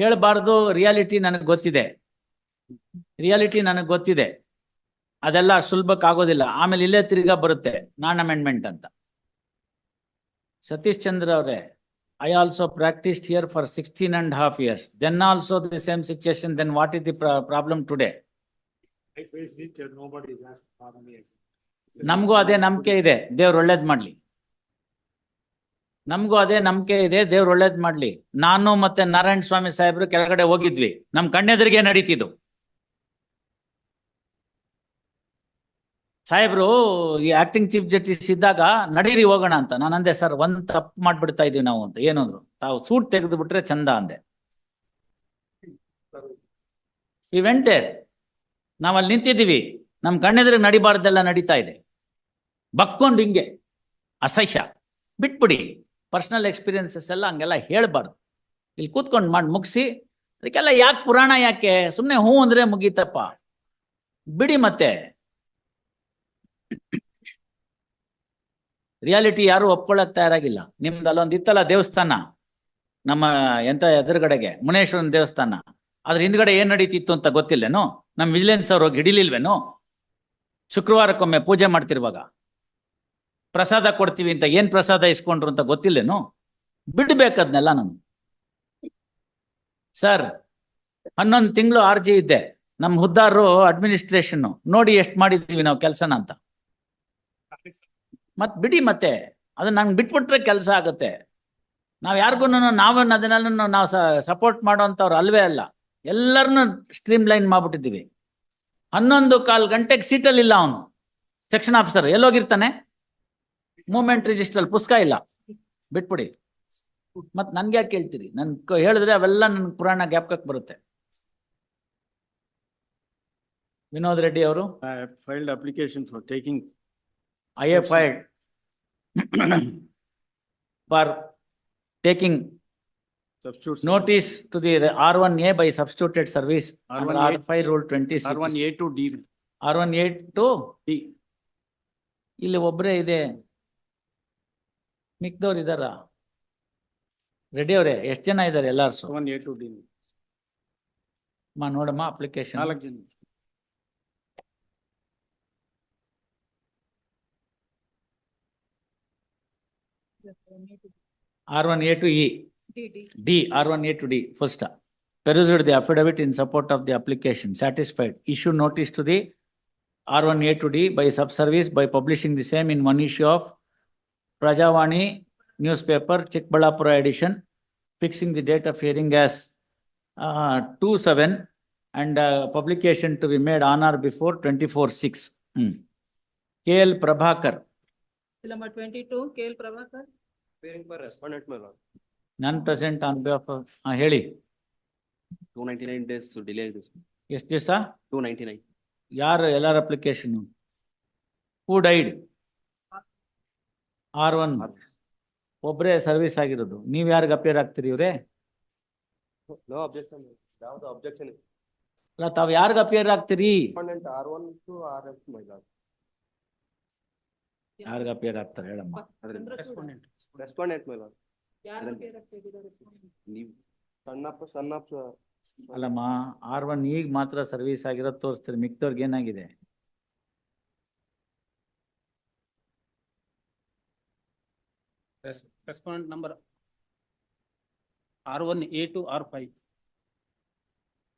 ಹೇಳ್ಬಾರ್ದು ರಿಯಾಲಿಟಿ ನನಗೆ ಗೊತ್ತಿದೆ. ರಿಯಾಲಿಟಿ ನನಗೆ ಗೊತ್ತಿದೆ. ಅದೆಲ್ಲ ಸುಲಭಕ್ಕೆ ಆಗೋದಿಲ್ಲ. ಆಮೇಲೆ ಇಲ್ಲೇ ತಿರ್ಗಾ ಬರುತ್ತೆ ನಾನ್ ಅಮೆಂಡ್ಮೆಂಟ್ ಅಂತ. ಸತೀಶ್ ಚಂದ್ರ ಅವರೇ I also practice here for sixteen and half years then also the same situation then what is the problem today. ನಮಗೂ ಅದೇ ನಂಬಿಕೆ ಇದೆ. ದೇವ್ರು ಒಳ್ಳೇದ್ ಮಾಡ್ಲಿ. ನಮಗೂ ಅದೇ ನಂಬಿಕೆ ಇದೆ, ದೇವ್ರು ಒಳ್ಳೇದ್ ಮಾಡ್ಲಿ. ನಾನು ಮತ್ತೆ ನಾರಾಯಣ ಸ್ವಾಮಿ ಸಾಹೇಬ್ರು ಕೆಳಗಡೆ ಹೋಗಿದ್ವಿ. ನಮ್ ಕಣ್ಣೆದ್ರಿಗೆ ನಡೀತಿದ್ದು. ಸಾಹೇಬ್ರು, ಈ ಆಕ್ಟಿಂಗ್ ಚೀಫ್ ಜಸ್ಟಿಸ್ ಇದ್ದಾಗ ನಡೀರಿ ಹೋಗೋಣ ಅಂತ. ನಾನು ಅಂದೆ, ಸರ್, ಒಂದ್ ತಪ್ಪು ಮಾಡ್ಬಿಡ್ತಾ ಇದೀವಿ ನಾವು ಅಂತ. ಏನಂದ್ರು. ತಾವು ಸೂಟ್ ತೆಗೆದು ಬಿಟ್ರೆ ಚಂದ ಅಂದೆ. ಈ ವೆಂಟೆ, ನಾವಲ್ಲಿ ನಿಂತಿದ್ದೀವಿ. ನಮ್ ಕಣ್ಣೆದ್ರಿಗೆ ನಡಿಬಾರ್ದೆಲ್ಲ ನಡೀತಾ ಇದೆ. ಬಕ್ಕೊಂಡು ಹಿಂಗೆ, ಅಸಹ್ಯ. ಬಿಟ್ಬಿಡಿ. ಪರ್ಸನಲ್ ಎಕ್ಸ್ಪೀರಿಯನ್ಸಸ್ ಎಲ್ಲ ಹಂಗೆಲ್ಲ ಹೇಳ್ಬಾರ್ದು. ಇಲ್ಲಿ ಕೂತ್ಕೊಂಡು ಮಾಡಿ ಮುಗಿಸಿ, ಅದಕ್ಕೆಲ್ಲ ಯಾಕೆ ಪುರಾಣ ಯಾಕೆ? ಸುಮ್ಮನೆ ಹ್ಞೂ ಅಂದ್ರೆ ಮುಗೀತಪ್ಪ. ಬಿಡಿ ಮತ್ತೆ. ರಿಯಾಲಿಟಿ ಯಾರು ಒಪ್ಕೊಳ್ಳಕ್ ತಯಾರಾಗಿಲ್ಲ. ನಿಮ್ದು ಅಲ್ಲೊಂದು ಇತ್ತಲ್ಲ ದೇವಸ್ಥಾನ? ನಮ್ಮ ಎಂತ ಎದುರುಗಡೆಗೆ, ಮುನೇಶ್ವರನ ದೇವಸ್ಥಾನ? ಅದ್ರ ಹಿಂದ್ಗಡೆ ಏನ್ ನಡೀತಿತ್ತು ಅಂತ ಗೊತ್ತಿಲ್ಲೇನು ನಮ್ಮ ವಿಜಿಲೆನ್ಸ್ ಅವ್ರು ಹೋಗಿ ಹಿಡಿಲಿಲ್ವೇನೋ? ಶುಕ್ರವಾರಕ್ಕೊಮ್ಮೆ ಪೂಜೆ ಮಾಡ್ತಿರುವಾಗ. ಪ್ರಸಾದ ಕೊಡ್ತೀವಿ ಅಂತ ಏನ್ ಪ್ರಸಾದ ಇಸ್ಕೊಂಡ್ರು ಅಂತ ಗೊತ್ತಿಲ್ಲೇನು? ಬಿಡ್ಬೇಕದ್ನೆಲ್ಲ ನಾನು. ಸರ್, ಹನ್ನೊಂದು ತಿಂಗಳು ಆರ್ ಜಿ ಇದ್ದೆ ನಮ್ಮ ಹುದ್ದಾರು ಅಡ್ಮಿನಿಸ್ಟ್ರೇಷನ್ ನೋಡಿ ಎಷ್ಟು ಮಾಡಿದ್ದೀವಿ ನಾವು ಕೆಲಸನ ಅಂತ. ಮತ್ ಬಿಡಿ ಮತ್ತೆ. ಅದು ನಂಗೆ ಬಿಟ್ಬಿಟ್ರೆ ಕೆಲಸ ಆಗುತ್ತೆ. ನಾವು ಯಾರಿಗೂ ನಾವು ಅದನ್ನೆಲ್ಲ ನಾವು ಸಪೋರ್ಟ್ ಮಾಡೋವಂಥವ್ರು ಅಲ್ವೇ ಅಲ್ಲ. ಎಲ್ಲರನ್ನು ಸ್ಟ್ರೀಮ್ ಲೈನ್ ಮಾಡ್ಬಿಟ್ಟಿದ್ದೀವಿ. ಹನ್ನೊಂದು ಕಾಲು ಗಂಟೆಗೆ ಸೀಟಲ್ಲಿ ಇಲ್ಲ ಅವನು. ಸೆಕ್ಷನ್ ಆಫೀಸರ್ ಎಲ್ಲೋಗಿರ್ತಾನೆ ಮೂಮೆಂಟ್ ರಿಜಿಸ್ಟರ್ ಪುಸ್ತಕ ಇಲ್ಲ. ಬಿಟ್ಬಿಡಿ. ಮತ್ ನನ್ಗೆ ಯಾಕೆ ಕೇಳ್ತೀರಿ ನನ್ ಹೇಳಿದ್ರೆ ಅವೆಲ್ಲ ನನ್ ಪುರಾಣ ಜ್ಞಾಪಕಕ್ಕೆ ಬರುತ್ತೆ. ವಿನೋದ್ ರೆಡ್ಡಿ ಅವರು? I have filed application for taking I A filed for taking substitutes. Notice to the R one A by substituted service R R1A five rule twenty R one A to D, R one eight to D ಇಲ್ಲಿ ಒಬ್ರೇ ಇದೆ. ಮಿಕ್ದವ್ರು ಇದಾರ ready ಅವರೇ ಎಷ್ಟ್ ಜನ ಇದಾರೆ ಎಲ್ಲಾರು. ಮಾ ನೋಡಮ್ಮ ಅಪ್ಲಿಕೇಶನ್ ನಾಲ್ಕು ಜನ. R one A to E D R one A to D first perused the affidavit in support of the application satisfied issue notice to the one A to to D by subservice by publishing the same in one issue of Prajavani newspaper, Chikballapura edition, fixing the date of hearing as uh, 2-7 and uh, publication to be made on or before 24-6. Mm. KL Prabhakar. Number 22, KL Prabhakar. Appearing for respondent, my lord. None present on behalf of, uh, Heli. 299 days to delay this. Yes, this, sir? 299. Yar, LR application. Who died? R one. ಒಬ್ರೇ service ಆಗಿರೋದು. ನೀವ್ ಯಾರಿಗ appear ಆಗ್ತೀರಿ ಇವ್ರೆ? ಅಲ್ಲ ತಾವ್ ಯಾರಿಗ appear ಆಗ್ತೀರಿ? Respondent R to to R F, appear lord. ಯಾರಿಗ ಅಪೇರ್ ಆಗ್ತಾರೆ ಹೇಳಮ್ಮ? ನೀವು ಸಣ್ಣಪ್ಪ ಸಣ್ಣಪ್ಪ ಅಲ್ಲಮ್ಮ ಆರ್ ಒನ್ ಈಗ ಮಾತ್ರ ಸರ್ವಿಸ್ ಆಗಿರೋದು ತೋರಿಸ್ತೀರಿ. ಮಿಕ್ದವ್ರಿಗೆ ಏನಾಗಿದೆ? Res- number number one one to R five.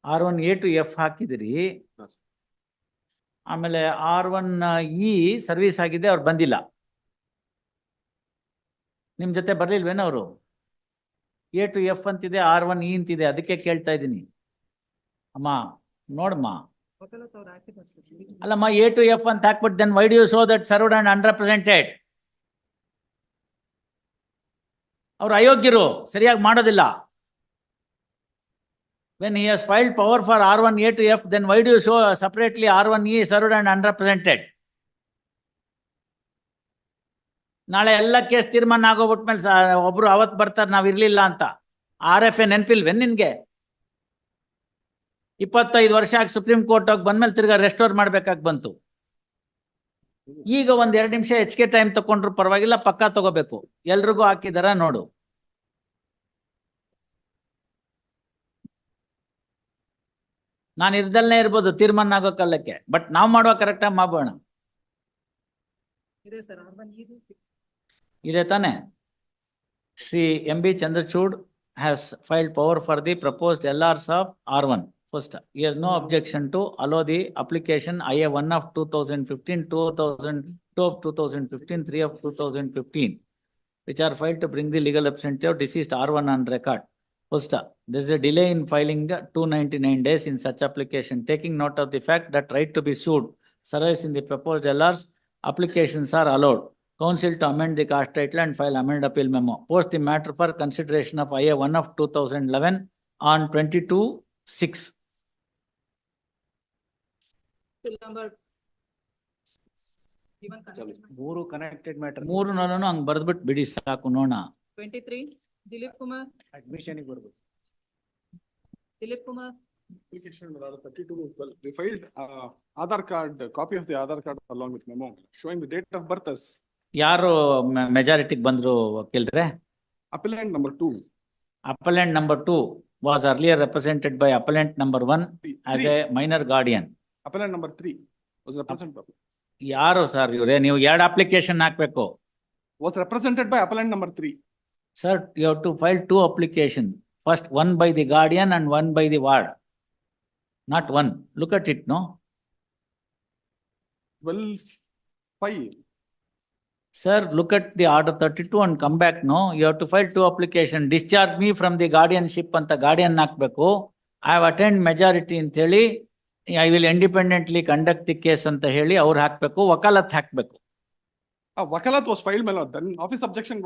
R one A to F ಹಾಕಿದಿರಿ. ಆಮೇಲೆ ಆರ್ ಒನ್ ಇ ಸರ್ವಿಸ್ ಆಗಿದೆ ಅವ್ರು ಬಂದಿಲ್ಲ. ನಿಮ್ ಜೊತೆ ಬರ್ಲಿಲ್ವೇನೋ ಅವರು? ಎ ಟು ಎಫ್ ಅಂತಿದೆ ಆರ್ ಒನ್ ಇ ಅಂತಿದೆ ಅದಕ್ಕೆ ಕೇಳ್ತಾ ಇದ್ದೀನಿ. ಅಮ್ಮ ನೋಡಮ್ಮ. ಅಲ್ಲಮ್ಮ ಎ ಟು ಎಫ್ ಅಂತ ಹಾಕ್ಬಿಟ್ಟು then why do you show that served and unrepresented ಅವ್ರು ಅಯೋಗ್ಯರು, ಸರಿಯಾಗಿ ಮಾಡೋದಿಲ್ಲ. When he has filed power for R one A to F then why do you show separately R one E served and unrepresented ನಾಳೆ ಎಲ್ಲ case ತೀರ್ಮಾನ ಆಗೋಗ್ಬಿಟ್ಮೇಲೆ ಮೇಲೆ ಒಬ್ರು ಅವತ್ತು ಬರ್ತಾರೆ, ನಾವು ಇರ್ಲಿಲ್ಲ ಅಂತ. ಆರ್ ಎಫ್ ಎ ನೆನ್ಪಿಲ್ವೇನ್ ನಿನ್ಗೆ? ಇಪ್ಪತ್ತೈದು ವರ್ಷ ಆಗಿ ಸುಪ್ರೀಂ ಕೋರ್ಟ್ ಹೋಗಿ ಬಂದ್ಮೇಲೆ ತಿರ್ಗಾ ರೆಸ್ಟೋರ್ ಮಾಡ್ಬೇಕಾಗಿ ಬಂತು. ಈಗ ಒಂದ್ ಎರಡ್ ನಿಮಿಷ ಹೆಚ್ಚಿಗೆ ಟೈಮ್ ತಕೊಂಡ್ರು ಪರವಾಗಿಲ್ಲ, ಪಕ್ಕಾ ತಗೋಬೇಕು. ಎಲ್ರಿಗೂ ಹಾಕಿದಾರ ನೋಡು. ನಾನು ಇರ್ದಲ್ಲೇ ಇರ್ಬೋದು, ತೀರ್ಮಾನ ಆಗೋ ಕಾಲಕ್ಕೆ ಬಟ್ ನಾವ್ ಮಾಡುವ ಕರೆಕ್ಟಾಗಿ ಮಾಡೋಣ ಇದೆ ತಾನೆ. Shri M B Chandrachud has filed power for the proposed L Rs of R one First, he has no objection to allow the application IA one of 2015, 2000, two of 2015, three of 2015, which are filed to bring the legal absentee of deceased R1 on record. First, there is a delay in filing the 299 days in such application, taking note of the fact that right to be sued survives in the proposed LRs, applications are allowed. Council to amend the cost title and file amend appeal memo. Post the matter for consideration of IA 1 of 2011 on 22 6 ಮೂರು connected matter ಮೂರು ನನನ ಹೋಗಿ ಬರ್ದ್ ಬಿಡಿ ಸಾಕು ನೋಣ 23 Dilip Kumar. ಅಡ್ಮಿಷನ್ಗೆ Dilip Kumar. Aadhaar card copy of the card along with moment showing ಯಾರು majority ಬಂದ್ರು ವಕೀಲರೇ? Appellant number two appellant number 2 was earlier represented by appellant number one as a minor guardian appellant number three was represented, ಯಾರು sir ಇವ್ರೆ ನೀವು ಎರಡು application ಹಾಕ್ಬೇಕು was represented by appellant number three. Sir you have to file two application first one by the guardian and one by the ward not one look at it no Twelve, five. Sir, look at the order thirty-two and come back, no? You have to file two application, discharge me from the guardianship ಅಂತ guardian ಹಾಕ್ಬೇಕು. I have attained majority ಅಂತ I will independently conduct the case ಅಂತ ಹೇಳಿ ಅವ್ರು ಹಾಕ್ಬೇಕು ವಕಾಲತ್ ಹಾಕ್ಬೇಕು. ವಕಾಲತ್ was file mail office objection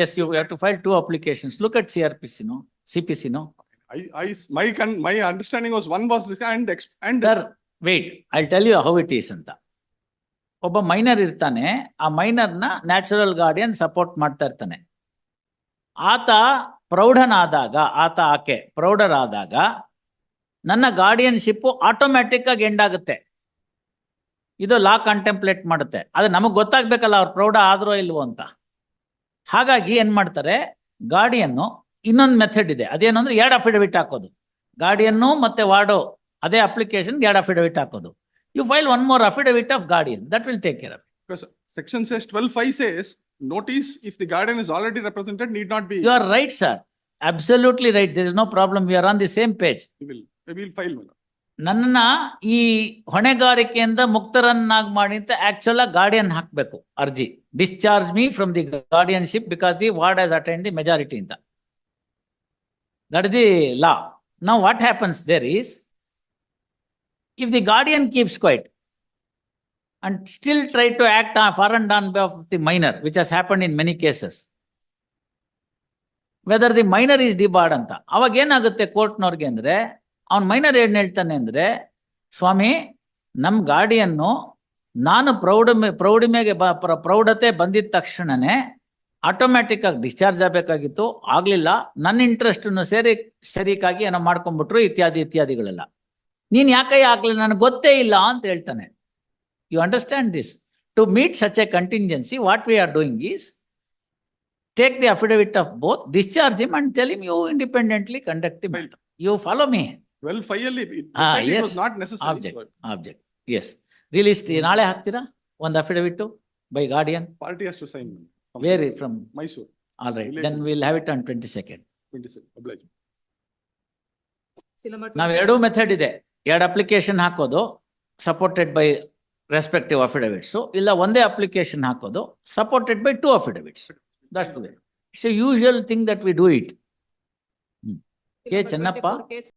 yes you to file two applications look at CrPC no CPC no I I my my understanding was one was this and X and sir wait I tell how it ಅಂತ. ಒಬ್ಬ minor ಇರ್ತಾನೆ ಆ ಮೈನರ್ನ natural guardian support ಮಾಡ್ತಾ ಇರ್ತಾನೆ. ಆತ ಪ್ರೌಢನಾದಾಗ ಆತ ಆಕೆ ಪ್ರೌಢರಾದಾಗ ನನ್ನ ಗಾರ್ಡಿಯನ್ಶಿಪ್ ಆಟೋಮ್ಯಾಟಿಕ್ ಆಗಿ ಎಂಡ್ ಆಗುತ್ತೆ. ಇದು ಲಾ ಕಂಟೆಂಪ್ಲೇಟ್ ಮಾಡುತ್ತೆ. ಅದು ನಮಗೆ ಗೊತ್ತಾಗ್ಬೇಕಲ್ಲ ಅವ್ರು ಪ್ರೌಢ ಆದ್ರೋ ಇಲ್ವೋ ಅಂತ. ಹಾಗಾಗಿ ಏನ್ ಮಾಡ್ತಾರೆ, ಗಾರ್ಡಿಯನ್ನು ಇನ್ನೊಂದು ಮೆಥಡ್ ಇದೆ. ಅದೇನು ಅಂದ್ರೆ ಎರಡು ಅಫಿಡವಿಟ್ ಹಾಕೋದು. ಗಾರ್ಡಿಯನ್ನು ಮತ್ತೆ ವಾರ್ಡೋ ಅದೇ ಅಪ್ಲಿಕೇಶನ್ ಎರಡು ಅಫಿಡವಿಟ್ ಹಾಕೋದು. You file one more affidavit of guardian that will take care of section says twelve five says, notice if the guardian is already represented need not be. You are right sir absolutely right there is no problem you are on the same page We are we will file, my lord. ನನ್ನ ಈ ಹೊಣೆಗಾರಿಕೆಯಿಂದ ಮುಕ್ತರನ್ನಾಗಿ ಮಾಡಿ ಅಂತ actual ಆಗಿ guardian ಹಾಕ್ಬೇಕು ಅರ್ಜಿ discharge me from the guardianship because the ward has attained the majority ಅಂತ that the law ನಾವು what happens there is if the guardian keeps quiet and still try to act and on behalf of the minor, which has happened in many cases. Whether the minor is debarred ಅಂತ ಅವಾಗ ಏನಾಗುತ್ತೆ ಕೋರ್ಟ್ನವ್ರಿಗೆ ಅಂದ್ರೆ ಅವನ minor ಏನು ಹೇಳ್ತಾನೆ ಅಂದರೆ, ಸ್ವಾಮಿ ನಮ್ಮ ಗಾಡಿಯನ್ನು ನಾನು ಪ್ರೌಢ ಪ್ರೌಢಿಮೆಗೆ ಬ, ಪ್ರ, ಪ್ರೌಢತೆ ಬಂದಿದ್ದ ತಕ್ಷಣವೇ ಆಟೋಮ್ಯಾಟಿಕ್ಕಾಗಿ ಡಿಸ್ಚಾರ್ಜ್ ಆಗಬೇಕಾಗಿತ್ತು. ಆಗಲಿಲ್ಲ. ನನ್ನ ಇಂಟ್ರೆಸ್ಟನ್ನು ಸೇರಿ, ಸರಿಕಾಗಿ ಏನೋ ಮಾಡ್ಕೊಂಡ್ಬಿಟ್ರು ಇತ್ಯಾದಿ, ಇತ್ಯಾದಿಗಳೆಲ್ಲ. ನೀನು ಯಾಕೆ ಆಗಲಿ ನನಗೆ ಗೊತ್ತೇ ಇಲ್ಲ ಅಂತ ಹೇಳ್ತಾನೆ. You understand this to meet such a contingency what we are doing is take the affidavit of both discharge him and tell him you independently conduct you follow me ಅಲ್ಲಿ Ah, necessary. Object. so Object. Yes. Release, ನಾಳೆ ಹಾಕ್ತೀರಾ? ಒಂದು affidavit by guardian? Party has to sign. ma'am. From Where from? Mysore, All right, then Related. we'll have it on twenty-second. twenty-six, oblige. Bill number. ನಾವ್ ಎರಡೂ method ಇದೆ. ಎರಡು application ಹಾಕೋದು supported by respective ಅಫಿಡವಿಟ್ಸ್ ಇಲ್ಲ ಒಂದೇ ಅಪ್ಲಿಕೇಶನ್ ಹಾಕೋದು supported by two affidavits that's the way it's a usual thing that we do it Bill K.